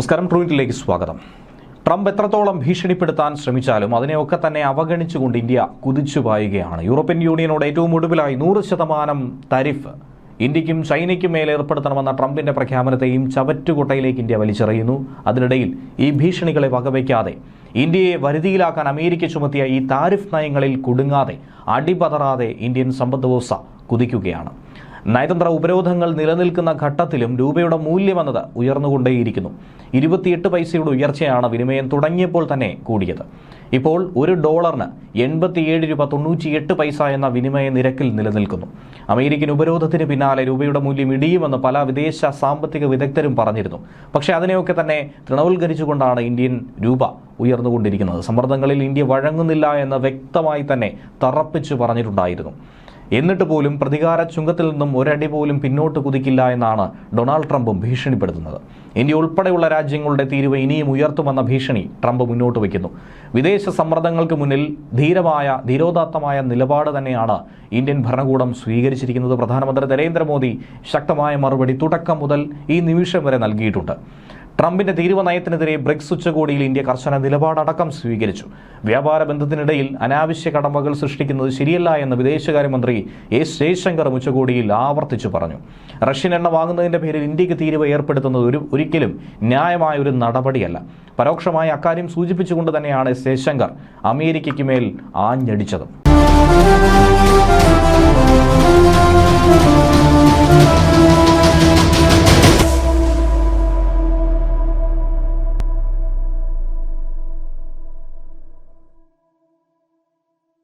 നമസ്കാരം ട്രൂവിറ്റിലേക്ക് സ്വാഗതം. ട്രംപ് എത്രത്തോളം ഭീഷണിപ്പെടുത്താൻ ശ്രമിച്ചാലും അതിനെയൊക്കെ തന്നെ അവഗണിച്ചുകൊണ്ട് ഇന്ത്യ കുതിച്ചു പായുകയാണ്. യൂറോപ്യൻ യൂണിയനോട് ഏറ്റവും ഒടുവിലായി നൂറ് ശതമാനം തരിഫ് ഇന്ത്യക്കും ചൈനയ്ക്കും മേലെ ഏർപ്പെടുത്തണമെന്ന ട്രംപിന്റെ പ്രഖ്യാപനത്തെയും ചവറ്റുകുട്ടയിലേക്ക് ഇന്ത്യ വലിച്ചെറിയുന്നു. അതിനിടയിൽ ഈ ഭീഷണികളെ വകവയ്ക്കാതെ ഇന്ത്യയെ വരുതിയിലാക്കാൻ അമേരിക്ക ചുമത്തിയ ഈ താരിഫ് നയങ്ങളിൽ കുടുങ്ങാതെ അടിപതറാതെ ഇന്ത്യൻ സമ്പദ്വ്യവസ്ഥ കുതിക്കുകയാണ്. നയതന്ത്ര ഉപരോധങ്ങൾ നിലനിൽക്കുന്ന ഘട്ടത്തിലും രൂപയുടെ മൂല്യമെന്നത് ഉയർന്നുകൊണ്ടേയിരിക്കുന്നു. ഇരുപത്തിയെട്ട് പൈസയുടെ ഉയർച്ചയാണ് വിനിമയം തുടങ്ങിയപ്പോൾ തന്നെ കൂടിയത്. ഇപ്പോൾ ഒരു ഡോളറിന് എൺപത്തിയേഴ് രൂപ തൊണ്ണൂറ്റിയെട്ട് പൈസ എന്ന വിനിമയ നിരക്കിൽ നിലനിൽക്കുന്നു. അമേരിക്കൻ ഉപരോധത്തിന് പിന്നാലെ രൂപയുടെ മൂല്യം ഇടിയുമെന്ന് പല വിദേശ സാമ്പത്തിക വിദഗ്ധരും പറഞ്ഞിരുന്നു. പക്ഷേ അതിനെയൊക്കെ തന്നെ തൃണവൽക്കരിച്ചുകൊണ്ടാണ് ഇന്ത്യൻ രൂപ ഉയർന്നുകൊണ്ടിരിക്കുന്നത്. സമ്മർദ്ദങ്ങളിൽ ഇന്ത്യ വഴങ്ങുന്നില്ല എന്ന് വ്യക്തമായി തന്നെ തറപ്പിച്ചു പറഞ്ഞിട്ടുണ്ടായിരുന്നു. എന്നിട്ട് പോലും പ്രതികാര ചുങ്കത്തിൽ നിന്നും ഒരടി പോലും പിന്നോട്ട് കുതിക്കില്ല എന്നാണ് ഡൊണാൾഡ് ട്രംപും ഭീഷണിപ്പെടുത്തുന്നത്. ഇന്ത്യ ഉൾപ്പെടെയുള്ള രാജ്യങ്ങളുടെ തീരുവ ഇനിയും ഉയർത്തുമെന്ന ഭീഷണി ട്രംപ് മുന്നോട്ട് വയ്ക്കുന്നു. വിദേശ സമ്മർദ്ദങ്ങൾക്ക് മുന്നിൽ ധീരമായ ധീരോദാത്തമായ നിലപാട് തന്നെയാണ് ഇന്ത്യൻ ഭരണകൂടം സ്വീകരിച്ചിരിക്കുന്നത്. പ്രധാനമന്ത്രി നരേന്ദ്രമോദി ശക്തമായ മറുപടി തുടക്കം മുതൽ ഈ നിമിഷം വരെ നൽകിയിട്ടുണ്ട്. ട്രംപിന്റെ തീരുവ നയത്തിനെതിരെ ബ്രിക്സ് ഉച്ചകോടിയിൽ ഇന്ത്യ കർശന നിലപാടടക്കം സ്വീകരിച്ചു. വ്യാപാര ബന്ധത്തിനിടയിൽ അനാവശ്യ കടമ്പകൾ സൃഷ്ടിക്കുന്നത് ശരിയല്ല എന്ന് വിദേശകാര്യമന്ത്രി എസ് ജയശങ്കർ ഉച്ചകോടിയിൽ ആവർത്തിച്ചു പറഞ്ഞു. റഷ്യൻ എണ്ണ വാങ്ങുന്നതിന്റെ പേരിൽ ഇന്ത്യയ്ക്ക് തീരുവ ഏർപ്പെടുത്തുന്നത് ഒരു ഒരിക്കലും ന്യായമായ ഒരു നടപടിയല്ല. പരോക്ഷമായി അക്കാര്യം സൂചിപ്പിച്ചുകൊണ്ട് തന്നെയാണ് എസ് ജയശങ്കർ അമേരിക്കയ്ക്ക് മേൽ ആഞ്ഞടിച്ചത്.